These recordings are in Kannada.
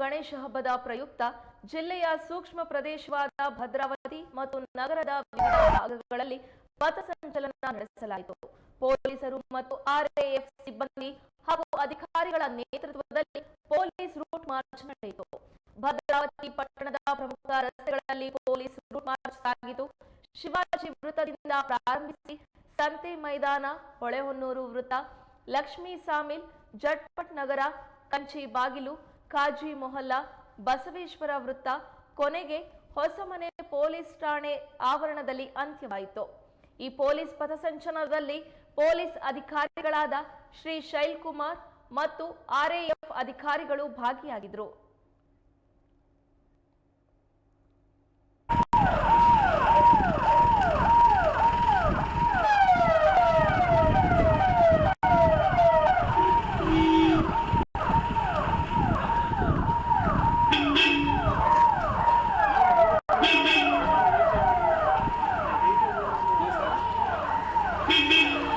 ಗಣೇಶ ಹಬ್ಬದ ಪ್ರಯುಕ್ತ ಜಿಲ್ಲೆಯ ಸೂಕ್ಷ್ಮ ಪ್ರದೇಶವಾದ ಭದ್ರಾವತಿ ಮತ್ತು ನಗರದ ವಿವಿಧ ಭಾಗಗಳಲ್ಲಿ ಪಥಸಂಚಲನ ನಡೆಸಲಾಯಿತು. ಪೊಲೀಸರು ಮತ್ತು ಆರ್ಎಎಫ್ ಸಿಬ್ಬಂದಿ ಹಾಗೂ ಅಧಿಕಾರಿಗಳ ನೇತೃತ್ವದಲ್ಲಿ ಪೊಲೀಸ್ ರೂಟ್ ಮಾರ್ಚ್ ನಡೆಯಿತು. ಭದ್ರಾವತಿ ಪಟ್ಟಣದ ಪ್ರಮುಖ ರಸ್ತೆಗಳಲ್ಲಿ ಪೊಲೀಸ್ ರೂಟ್ ಮಾರ್ಚ್ ಸಾಗಿತು. ಶಿವಾಜಿ ವೃತ್ತದಿಂದ ಪ್ರಾರಂಭಿಸಿ ಸಂತೆ ಮೈದಾನ, ಹೊಳೆಹೊನ್ನೂರು ವೃತ್ತ, ಲಕ್ಷ್ಮೀ ಸಾಮಿಲ್, ಜಟ್ಪಟ್ ನಗರ, ಕಂಚಿ ಬಾಗಿಲು ಕಾಜಿ ಮೊಹಲ್ಲಾ, ಬಸವೇಶ್ವರ ವೃತ್ತ, ಕೊನೆಗೆ ಹೊಸಮನೆ ಪೊಲೀಸ್ ಠಾಣೆ ಆವರಣದಲ್ಲಿ ಅಂತ್ಯವಾಯಿತು. ಈ ಪೊಲೀಸ್ ಪಥಸಂಚಲನದಲ್ಲಿ ಪೊಲೀಸ್ ಅಧಿಕಾರಿಗಳಾದ ಶ್ರೀ ಶೈಲ್ ಕುಮಾರ್ ಮತ್ತು ಆರ್ಎಎಫ್ ಅಧಿಕಾರಿಗಳು ಭಾಗಿಯಾಗಿದ್ದರು. Pimenta.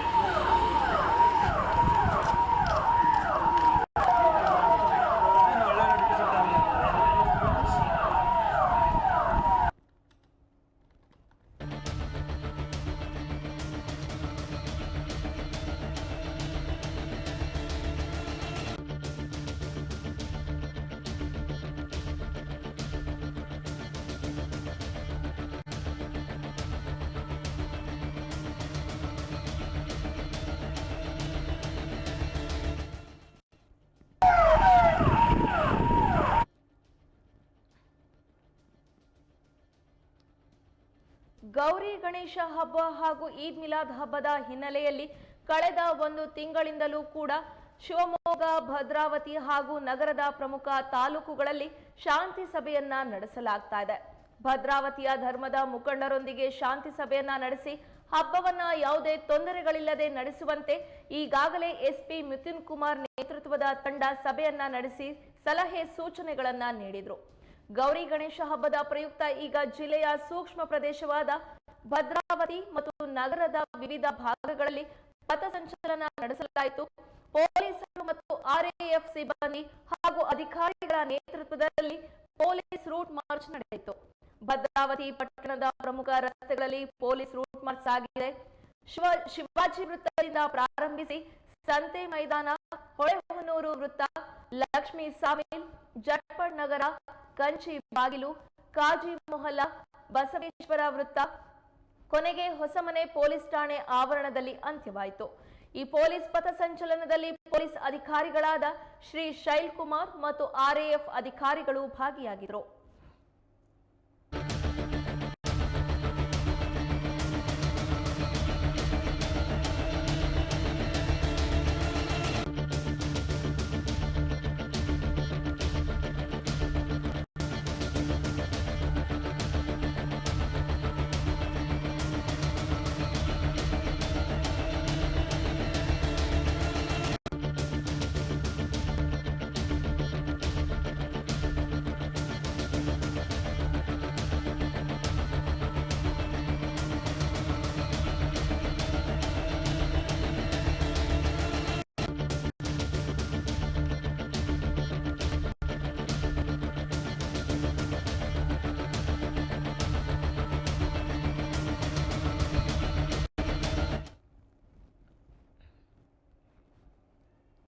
ಗೌರಿ ಗಣೇಶ ಹಬ್ಬ ಹಾಗೂ ಈದ್ ಮಿಲಾದ್ ಹಬ್ಬದ ಹಿನ್ನೆಲೆಯಲ್ಲಿ ಕಳೆದ ಒಂದು ತಿಂಗಳಿಂದಲೂ ಕೂಡ ಶಿವಮೊಗ್ಗ, ಭದ್ರಾವತಿ ಹಾಗೂ ನಗರದ ಪ್ರಮುಖ ತಾಲೂಕುಗಳಲ್ಲಿ ಶಾಂತಿ ಸಭೆಯನ್ನ ನಡೆಸಲಾಗ್ತಾ ಇದೆ. ಭದ್ರಾವತಿಯ ಧರ್ಮದ ಮುಖಂಡರೊಂದಿಗೆ ಶಾಂತಿ ಸಭೆಯನ್ನ ನಡೆಸಿ ಹಬ್ಬವನ್ನ ಯಾವುದೇ ತೊಂದರೆಗಳಿಲ್ಲದೆ ನಡೆಸುವಂತೆ ಈಗಾಗಲೇ ಎಸ್ಪಿ ಮಿಥುನ್ ಕುಮಾರ್ ನೇತೃತ್ವದ ತಂಡ ಸಭೆಯನ್ನ ನಡೆಸಿ ಸಲಹೆ ಸೂಚನೆಗಳನ್ನ ನೀಡಿದ್ರು. ಗೌರಿ ಗಣೇಶ ಹಬ್ಬದ ಪ್ರಯುಕ್ತ ಈಗ ಜಿಲ್ಲೆಯ ಸೂಕ್ಷ್ಮ ಪ್ರದೇಶವಾದ ಭದ್ರಾವತಿ ಮತ್ತು ನಗರದ ವಿವಿಧ ಭಾಗಗಳಲ್ಲಿ ಪಥಸಂಚಲನ ನಡೆಸಲಾಯಿತು. ಪೊಲೀಸರು ಮತ್ತು ಆರ್ಎಎಫ್ ಸಿಬ್ಬಂದಿ ಹಾಗೂ ಅಧಿಕಾರಿಗಳ ನೇತೃತ್ವದಲ್ಲಿ ಪೊಲೀಸ್ ರೂಟ್ ಮಾರ್ಚ್ ನಡೆಯಿತು. ಭದ್ರಾವತಿ ಪಟ್ಟಣದ ಪ್ರಮುಖ ರಸ್ತೆಗಳಲ್ಲಿ ಪೊಲೀಸ್ ರೂಟ್ ಮಾರ್ಚ್ ಆಗಿದೆ. ಶಿವ ಶಿವಾಜಿ ವೃತ್ತದಿಂದ ಪ್ರಾರಂಭಿಸಿ ಸಂತೆ ಮೈದಾನ, ಹೊಳೆಹೊನ್ನೂರು ವೃತ್ತ, ಲಕ್ಷ್ಮೀ ಸಾಮಿಲ್ ಜಟ್ಪಡ್ ನಗರ ಕಂಚಿ ಬಾಗಿಲು, ಕಾಜಿ ಮೊಹಲ್ಲಾ, ಬಸವೇಶ್ವರ ವೃತ್ತ. ಕೊನೆಗೆ ಹೊಸಮನೆ ಪೊಲೀಸ್ ಠಾಣೆ ಆವರಣದಲ್ಲಿ ಅಂತ್ಯವಾಯಿತು. ಈ ಪೊಲೀಸ್ ಪಥಸಂಚಲನದಲ್ಲಿ ಪೊಲೀಸ್ ಅಧಿಕಾರಿಗಳಾದ ಶ್ರೀ ಶೈಲ್ ಕುಮಾರ್ ಮತ್ತು ಆರ್ಎಎಫ್ ಅಧಿಕಾರಿಗಳು ಭಾಗಿಯಾಗಿದ್ದರು.